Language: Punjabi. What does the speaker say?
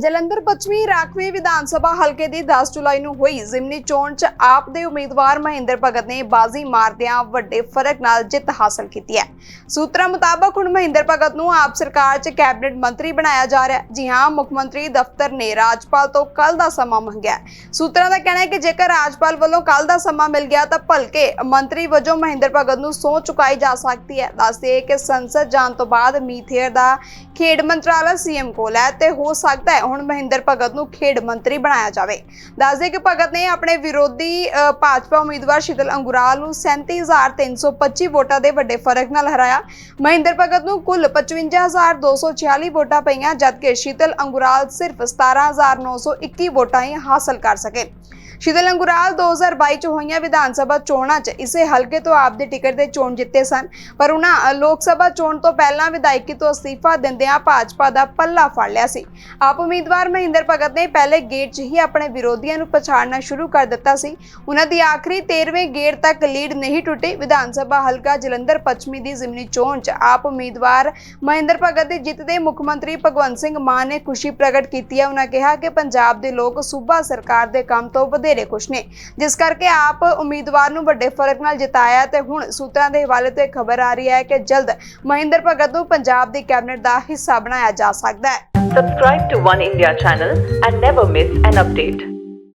ਜਲੰਧਰ ਪੱਛਮੀ ਰਾਖਵੇਂ ਵਿਧਾਨ ਸਭਾ ਹਲਕੇ ਦੀ 10 ਜੁਲਾਈ ਨੂੰ ਹੋਈ ਜ਼ਿਮਨੀ ਚੋਣ 'ਚ ਆਪ ਦੇ ਉਮੀਦਵਾਰ ਮਹਿੰਦਰ ਭਗਤ ਨੇ ਬਾਜ਼ੀ ਮਾਰਦਿਆਂ ਵੱਡੇ ਫ਼ਰਕ ਨਾਲ ਜਿੱਤ ਹਾਸਲ ਕੀਤੀ ਹੈ। ਸੂਤਰਾਂ ਮੁਤਾਬਕ ਹੁਣ ਮਹਿੰਦਰ ਭਗਤ ਨੂੰ ਆਪ ਸਰਕਾਰ 'ਚ ਕੈਬਨਿਟ ਮੰਤਰੀ ਬਣਾਇਆ ਜਾ ਰਿਹਾ ਹੈ। ਜੀ ਹਾਂ, ਮੁੱਖ ਮੰਤਰੀ ਦਫ਼ਤਰ ਨੇ ਰਾਜਪਾਲ ਤੋਂ ਕੱਲ ਦਾ ਸਮਾਂ ਮੰਗਿਆ ਸੂਤਰਾਂ ਦਾ ਕਹਿਣਾ ਹੈ ਕਿ ਜੇਕਰ ਰਾਜਪਾਲ ਵੱਲੋਂ ਕੱਲ ਦਾ ਸਮਾਂ ਮਿਲ ਗਿਆ ਤਾਂ ਭਲਕੇ ਮੰਤਰੀ ਵਜੋਂ ਮਹਿੰਦਰ ਭਗਤ ਨੂੰ ਸਹੁੰ ਚੁਕਾਈ ਜਾ ਸਕਦੀ ਹੈ। ਦੱਸਦੇ ਕਿ ਸੰਸਦ ਜਾਣ ਤੋਂ ਬਾਅਦ ਮੀਥੇਰ ਦਾ ਖੇਡ ਮੰਤਰਾਲਾ ਸੀਐਮ ਕੋਲ ਹੈ ਤੇ ਹੋ ਸਕਦਾ ਹੈ ਹੁਣ ਮਹਿੰਦਰ ਭਗਤ ਨੂੰ ਖੇਡ ਮੰਤਰੀ ਬਣਾਇਆ ਜਾਵੇ। ਦੱਸਦੇ ਕਿ ਭਗਤ ਨੇ ਆਪਣੇ ਵਿਰੋਧੀ ਭਾਜਪਾ ਉਮੀਦਵਾਰ ਸ਼ੀਤਲ ਅੰਗੁਰਾਲ ਨੂੰ 37325 ਵੋਟਾਂ ਦੇ ਵੱਡੇ ਫ਼ਰਕ ਨਾਲ ਹਰਾਇਆ। ਮਹਿੰਦਰ ਭਗਤ ਨੂੰ ਕੁੱਲ 55246 ਵੋਟਾਂ ਪਈਆਂ, ਜਦਕਿ ਸ਼ੀਤਲ ਅੰਗੁਰਾਲ ਸਿਰਫ 17921 ਵੋਟਾਂ ਹੀ ਹਾਸਲ ਕਰ ਸਕੇ। ਸ਼ੀਤਲ ਅੰਗੁਰਾਲ 2022 ਚ ਹੋਈਆਂ ਵਿਧਾਨ ਸਭਾ ਚੋਣਾਂ 'ਚ ਇਸੇ ਹਲਕੇ ਤੋਂ ਆਪ ਦੇ ਟਿਕਟ ਤੇ ਚੋਣ ਜਿੱਤੇ ਸਨ। ਪਰ ਉਹਨਾਂ ਲੋਕ ਸਭਾ ਚੋਣ ਤੋਂ ਪਹਿਲਾਂ ਵਿਧਾਇਕੀ ਤੋਂ ਅਸਤੀਫਾ ਦਿੰਦਿਆਂ ਭਾਜਪਾ ਦਾ ਪੱਲਾ ਫੜ ਲਿਆ ਸੀ। ਆਪ ਉਮੀਦਵਾਰ ਮਹਿੰਦਰ ਭਗਤ ਨੇ ਪਹਿਲੇ ਗੇੜ 'ਚ ਹੀ ਆਪਣੇ ਵਿਰੋਧੀਆਂ ਨੂੰ ਪਛਾੜਨਾ ਸ਼ੁਰੂ ਕਰ ਦਿੱਤਾ ਸੀ। ਉਹਨਾਂ ਦੀ ਆਖਰੀ 13ਵੇਂ ਗੇੜ ਤੱਕ ਲੀਡ ਨਹੀਂ ਟੁੱਟੀ। ਵਿਧਾਨ ਸਭਾ ਹਲਕਾ ਜਲੰਧਰ ਪੱਛਮੀ ਦੀ ਜ਼ਿਮਨੀ ਚੋਣ 'ਚ ਆਪ ਉਮੀਦਵਾਰ ਮਹਿੰਦਰ ਭਗਤ ਦੀ ਜਿੱਤ ਦੇ ਮੁੱਖ ਮੰਤਰੀ ਭਗਵੰਤ ਸਿੰਘ ਮਾਨ ਨੇ ਖੁਸ਼ੀ ਪ੍ਰਗਟ ਕੀਤੀ ਹੈ। ਉਹਨਾਂ ਕਿਹਾ ਕਿ ਪੰਜਾਬ ਦੇ ਲੋਕ ਸੂਬਾ ਸਰਕਾਰ ਦੇ ਕੰਮ ਤੋਂ ਵਧੇਰੇ ਖੁਸ਼ ਨੇ ਜਿਸ ਕਰਕੇ ਆਪ ਉਮੀਦਵਾਰ ਨੂੰ ਵੱਡੇ ਫ਼ਰਕ ਨਾਲ ਜਿਤਾਇਆ ਤੇ ਹੁਣ ਸੂਤਰਾਂ ਦੇ ਹਵਾਲੇ ਤੋਂ ਖਬਰ ਆ ਰਹੀ ਹੈ ਕਿ ਜਲਦ ਮਹਿੰਦਰ ਭਗਤ ਨੂੰ ਪੰਜਾਬ ਦੀ ਕੈਬਨਿਟ ਦਾ ਹਿੱਸਾ ਬਣਾਇਆ ਜਾ ਸਕਦਾ ਹੈ Subscribe to One India channel and never miss an update.